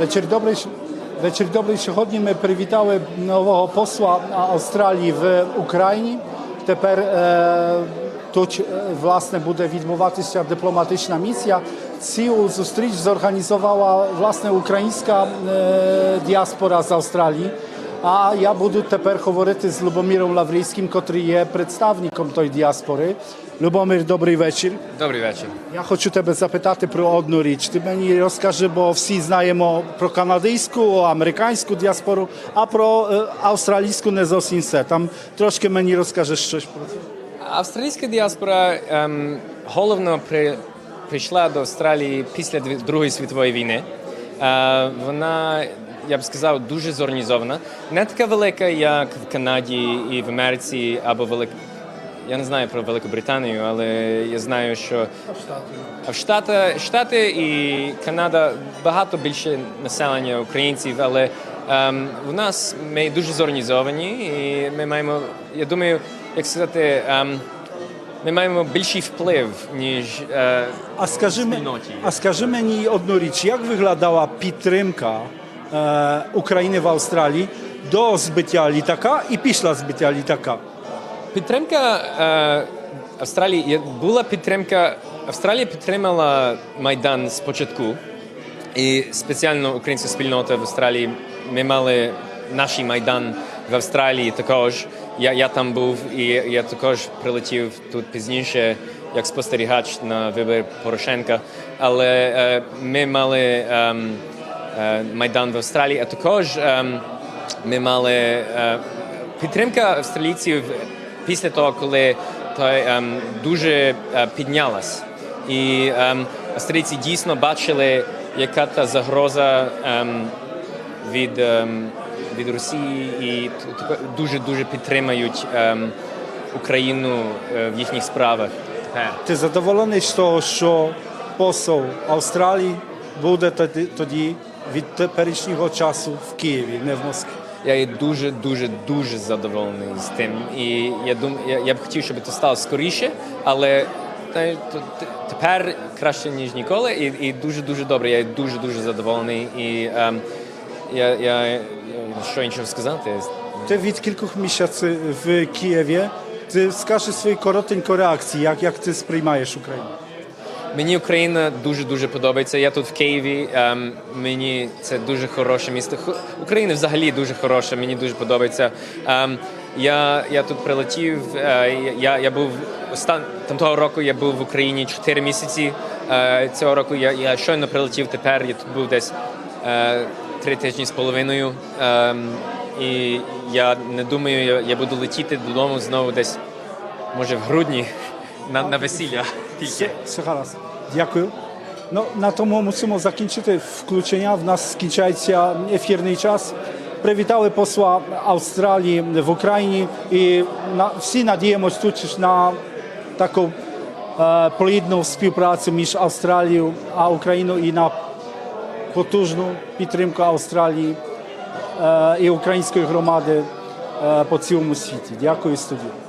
Вечір добрий. Вечір добрий. Сьогодні ми привітали нового посла Австралії в Україні. Тепер е, тут е, власне буде відбуватися дипломатична місія. Цю зустріч зорганізувала власне українська е, діаспора з Австралії. А я буду тепер говорити з Любомиром Лаврійським, який є представником тої діаспори. Любомир, добрий вечір. Добрий вечір. Я хочу тебе запитати про одну річ. Ти мені розкажи, бо всі знаємо про канадську, американську діаспору, а про е, австралійську не зовсім все. Там трошки мені розкажеш щось про це. Австралійська діаспора ем, головно при, прийшла до Австралії після Другої світової війни. Е, вона, я б сказав, дуже зорганізована. Не така велика, як в Канаді і в Америці, або велик... Я не знаю про Велику Британію, але я знаю, що А в Штати, Штати і Канада багато більше населення українців, але ем, в нас ми дуже зорганізовані, і ми маємо, я думаю, як сказати, ем, ми маємо більший вплив, ніж е, А скажи, спільноті. а скажи мені одну річ, як виглядала підтримка України в Австралії до збиття літака і після збиття літака? Підтримка е, Австралії була підтримка. Австралія підтримала Майдан спочатку, і спеціально українська спільнота в Австралії. Ми мали наш Майдан в Австралії також. Я, я там був і я також прилетів тут пізніше як спостерігач на вибір Порошенка. Але е, ми мали е, Майдан в Австралії, а також ем, ми мали е, підтримка австралійців після того, коли той ем, дуже е, піднялась. І ем, австралійці дійсно бачили, яка та загроза від, від Росії, і дуже дуже підтримують ем, Україну е, в їхніх справах. Ти задоволений з того, що посол Австралії буде тоді від теперішнього часу в Києві, не в Москві? Я є дуже, дуже, дуже задоволений з тим. І я дум, я, я б хотів, щоб це стало скоріше, але тепер краще ніж ніколи. І, і дуже, дуже добре. Я дуже, дуже задоволений. І ем, я, я, я що іншого сказати. Ти від кількох місяців в Києві. Ти скажи свої коротенько реакції, як, як ти сприймаєш Україну? Мені Україна дуже дуже подобається. Я тут в Києві. Ем, мені це дуже хороше місто. Ху- Україна взагалі дуже хороша. Мені дуже подобається. Ем, я, я тут прилетів. Е, я, я був остан... там того року. Я був в Україні 4 місяці. Е, цього року я, я щойно прилетів. Тепер я тут був десь е, три тижні з половиною. Ем, і я не думаю, я, я буду летіти додому знову десь, може, в грудні на, на весілля. Тільки. Все гаразд. Дякую. Ну, на тому мусимо закінчити включення. В нас скінчається ефірний час. Привітали посла Австралії в Україні і на, всі надіємось тут на таку е, плідну співпрацю між Австралією а Україною і на потужну підтримку Австралії е, і української громади е, по цілому світі. Дякую студію.